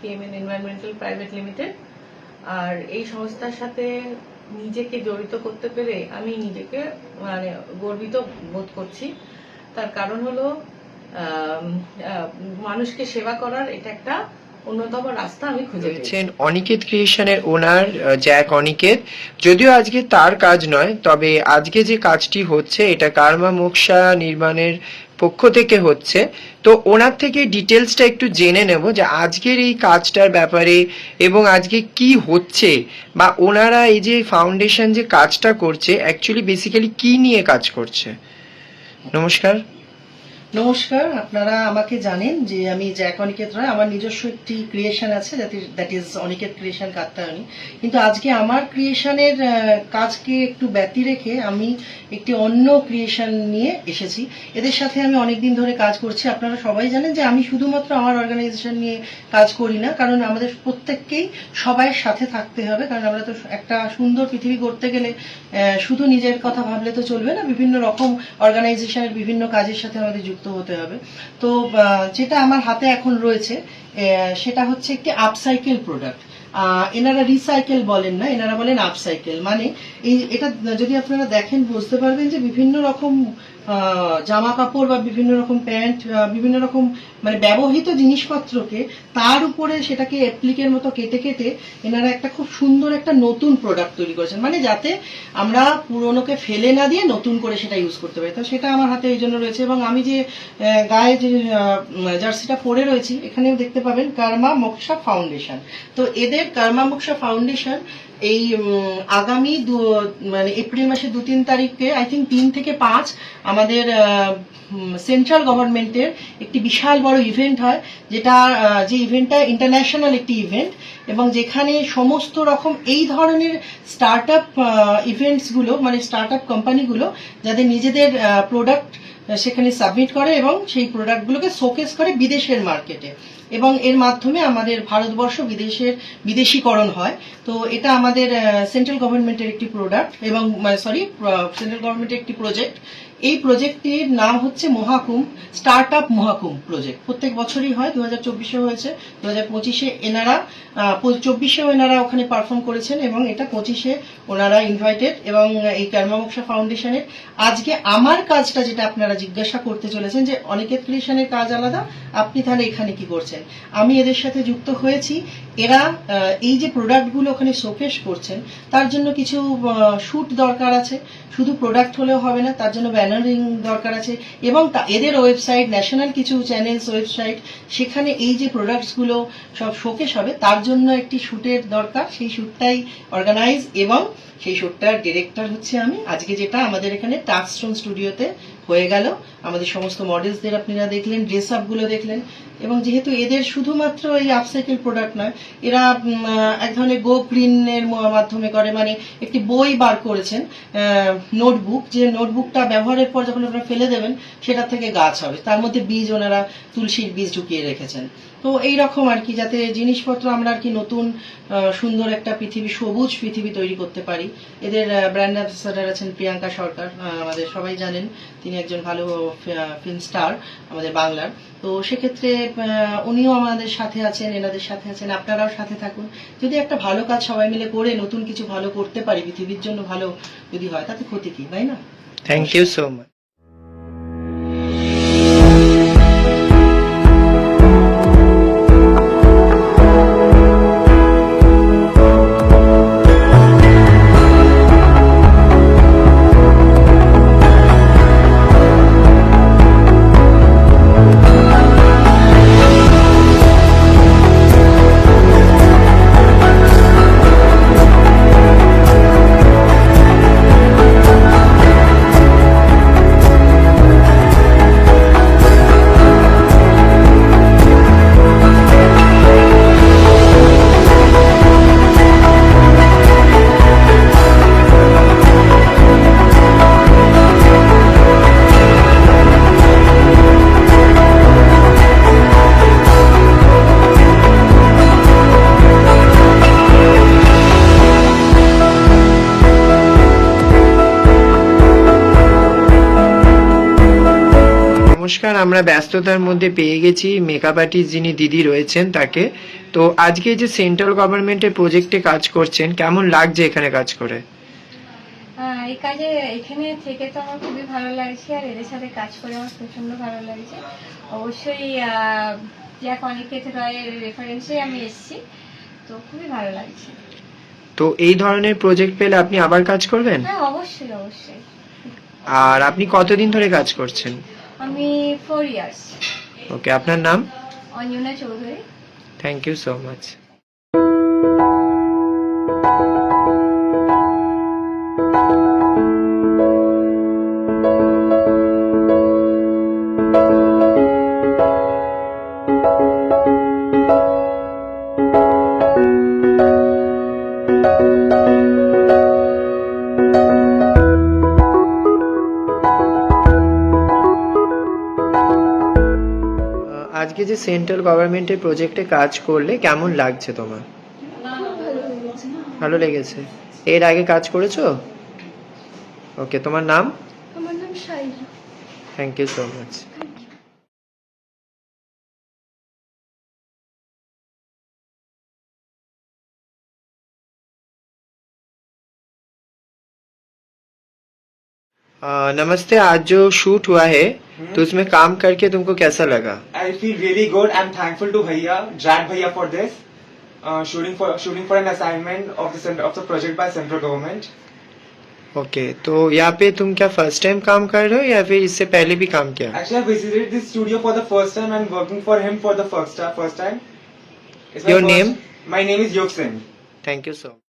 কেএমএন environmental private limited আর এই সংস্থার সাথে নিজেকে জড়িত করতে পেরে আমি নিজেকে মানে গর্বিত বোধ করছি। তার কারণ হলো মানুষকে সেবা করার এটা একটা অন্যতম রাস্তা আমি খুঁজে পেয়েছি। অনিকেত ক্রিয়েশনের ওনার জ্যাক অনিকেত। যদিও আজকে তার কাজ নয়, তবে আজকে যে কাজটি হচ্ছে, এটা কার্মা মোক্ষা নির্মাণের পক্ষ থেকে হচ্ছে। তো ওনার থেকে ডিটেলসটা একটু জেনে নেব যে আজকের এই কাজটার ব্যাপারে এবং আজকে কি হচ্ছে, বা ওনারা এই যে ফাউন্ডেশন যে কাজটা করছে অ্যাকচুয়ালি বেসিক্যালি কি নিয়ে কাজ করছে? নমস্কার। নমস্কার, আপনারা আমাকে জানেন যে আমি জ্যাক অনিকেত রায়। আমার নিজস্ব একটি ক্রিয়েশন আছে that is Aniket creation Katyayani কিন্তু আজকে আমার ক্রিয়েশনের কাজকে একটু ব্যতি রেখে আমি একটি অন্য ক্রিয়েশন নিয়ে এসেছি। এদের সাথে আমি অনেকদিন ধরে কাজ করছি। আপনারা সবাই জানেন যে আমি শুধুমাত্র আমার অর্গানাইজেশন নিয়ে কাজ করি না, কারণ আমাদের প্রত্যেককেই সবাইয়ের সাথে থাকতে হবে, কারণ আমরা তো একটা সুন্দর পৃথিবী গড়তে গেলে শুধু নিজের কথা ভাবলে তো চলবে না। বিভিন্ন রকম অর্গানাইজেশনের বিভিন্ন কাজের সাথে আমাদের যুক্ত হতে হবে। তো যেটা আমার হাতে এখন রয়েছে সেটা হচ্ছে একটি আপসাইকেল প্রোডাক্ট এনারা রিসাইকেল বলেন না, এনারা বলেন আপসাইকেল মানে এই, এটা যদি আপনারা দেখেন, বুঝতে পারবেন যে বিভিন্ন রকম জামা কাপড় বা বিভিন্ন রকম প্যান্ট বিভিন্ন রকম মানে ব্যবহৃত জিনিসপত্রকে তার উপরে সেটাকে অ্যাপ্লিকের মতো কেটে কেটে এনারা একটা খুব সুন্দর একটা নতুন প্রোডাক্ট তৈরি করেছেন। মানে যাতে আমরা পুরনোকে ফেলে না দিয়ে নতুন করে সেটা ইউজ করতে পারি। তো সেটা আমার হাতে এই জন্য রয়েছে এবং আমি যে গায়ে যে জার্সিটা পরে রয়েছি, এখানেও দেখতে পাবেন কার্মা মোক্ষা ফাউন্ডেশন তো এদের কার্মা মোক্ষা ফাউন্ডেশন এই আগামী মানে এপ্রিল মাসের দু তিন তারিখে আই থিঙ্ক তিন থেকে পাঁচ আমাদের সেন্ট্রাল গভর্নমেন্টের একটি বিশাল বড় ইভেন্ট হয়, যেটা যে ইভেন্টটা ইন্টারন্যাশনাল একটি ইভেন্ট এবং যেখানে সমস্ত রকম এই ধরনের স্টার্ট আপ ইভেন্টসগুলো মানে স্টার্ট আপ কোম্পানিগুলো যাদের নিজেদের প্রোডাক্ট সেখানে সাবমিট করে এবং সেই প্রোডাক্টগুলোকে শোকেস করে বিদেশের মার্কেটে এবং এর মাধ্যমে আমাদের ভারতবর্ষ বিদেশের বিদেশীকরণ হয়। তো এটা আমাদের সেন্ট্রাল গভর্নমেন্টের একটি প্রোডাক্ট এবং সরি সেন্ট্রাল গভর্নমেন্টের একটি প্রজেক্ট এই প্রজেক্টটির নাম হচ্ছে Mahakum start up Mahakum project প্রত্যেক বছরই হয় দু হাজার চব্বিশে হয়েছে দু হাজার পঁচিশে এনারা চব্বিশেও এনারা ওখানে পারফর্ম করেছেন এবং এটা পঁচিশে ওনারা ইনভাইটেড এবং এই কর্মামোক্ষা ফাউন্ডেশনের আজকে আমার কাজটা যেটা আপনারা জিজ্ঞাসা করতে চলেছেন যে, অনেকের ক্রিয়েশনের কাজ আলাদা আপনি তাহলে এখানে কি করছেন? আমি এদের সাথে যুক্ত হয়েছি। এরা এই যে প্রোডাক্টগুলো ওখানে শোকেশ করছেন, তার জন্য কিছু শুট দরকার আছে। শুধু প্রোডাক্ট হলেও হবে না, তার জন্য ব্যানারিং দরকার আছে এবং এদের ওয়েবসাইট ন্যাশনাল কিছু চ্যানেলস ওয়েবসাইট সেখানে এই যে প্রোডাক্টসগুলো সব শোকেশ হবে, তার জন্য একটি শ্যুটের দরকার। সেই শ্যুটটাই অর্গানাইজ এবং সেই শ্যুটটার ডিরেক্টর হচ্ছে আমি। আজকে যেটা আমাদের এখানে টাচস্টোন স্টুডিওতে হয়ে গেল। আমাদের সমস্ত মডেলসদের আপনারা দেখলেন ড্রেস আপগুলো দেখলেন। এবং যেহেতু এদের শুধুমাত্র এই আপসাইকেল প্রোডাক্ট নয়, এরা এক ধরনের গো গ্রিনের মাধ্যমে করে মানে একটি বই বার করেছেন নোটবুক যে নোটবুকটা ব্যবহারের পর যখন আপনারা ফেলে দেবেন, সেটা থেকে গাছ হবে। তার মধ্যে বীজ ওনারা তুলসীর বীজ ঢুকিয়ে রেখেছেন। তো এই রকম আর কি, যাতে জিনিসপত্র আমরা আর কি নতুন সুন্দর একটা পৃথিবী, সবুজ পৃথিবী তৈরি করতে পারি। এদের ব্র্যান্ড অ্যাম্বাসাডার আছেন প্রিয়াঙ্কা সরকার আমাদের সবাই জানেন। তিনি একজন ভালো ফিল্ম স্টার আমাদের বাংলার। তো সেক্ষেত্রে উনিও আমাদের সাথে আছেন, এনাদের সাথে আছেন, আপনারাও সাথে থাকুন। যদি একটা ভালো কাজ সবাই মিলে করে, নতুন কিছু ভালো করতে পারি, পৃথিবীর জন্য ভালো যদি হয়, তাতে ক্ষতি কি, তাই না? থ্যাংক ইউ সো মাচ নমস্কার আমরা ব্যস্ততার মধ্যে পেয়ে গেছি মেকআপ আর্টিস্ট যিনি দিদি রয়েছেন তাকে। তো আজকে যে সেন্ট্রাল গভর্নমেন্টের প্রজেক্টে কাজ করছেন কেমন লাগছে এখানে কাজ করে? এই কাজে এখানে থেকে তো আমার খুবই ভালো লাগছে আর এদের সাথে কাজ করে আমার প্রচণ্ড ভালো লাগছে। অবশ্যই জ্যাক রয়ের রেফারেন্সে আমি এসেছি তো খুবই ভালো লাগছে। তো এই ধরনের প্রজেক্ট পেলে আপনি আবার কাজ করবেন? হ্যাঁ অবশ্যই অবশ্যই। আর আপনি কতদিন ধরে কাজ করছেন? আমি ফোর ইয়ার্স ওকে আপনার নাম? Anjana Chowdhury. Thank you so much central গভর্নমেন্টের প্রজেক্টে কাজ করলে কেমন লাগছে তোমার? ভালো লেগেছে। এর আগে কাজ করেছ? ওকে তোমার নাম? আমার নাম Shaila. Thank you so much आ, नमस्ते आज जो शूट हुआ है hmm? तो उसमें काम करके तुमको कैसा लगा? I feel really good I am thankful to भैया जैक भैया for this shooting for shooting for an assignment of the of the project by central government okay तो यहाँ पे तुम क्या फ़र्स्ट टाइम काम कर रहे हो या फिर इससे पहले भी काम किया? Actually I visited this studio for the first time and working for him for the first first time your name my name is Yog Singh thank you so much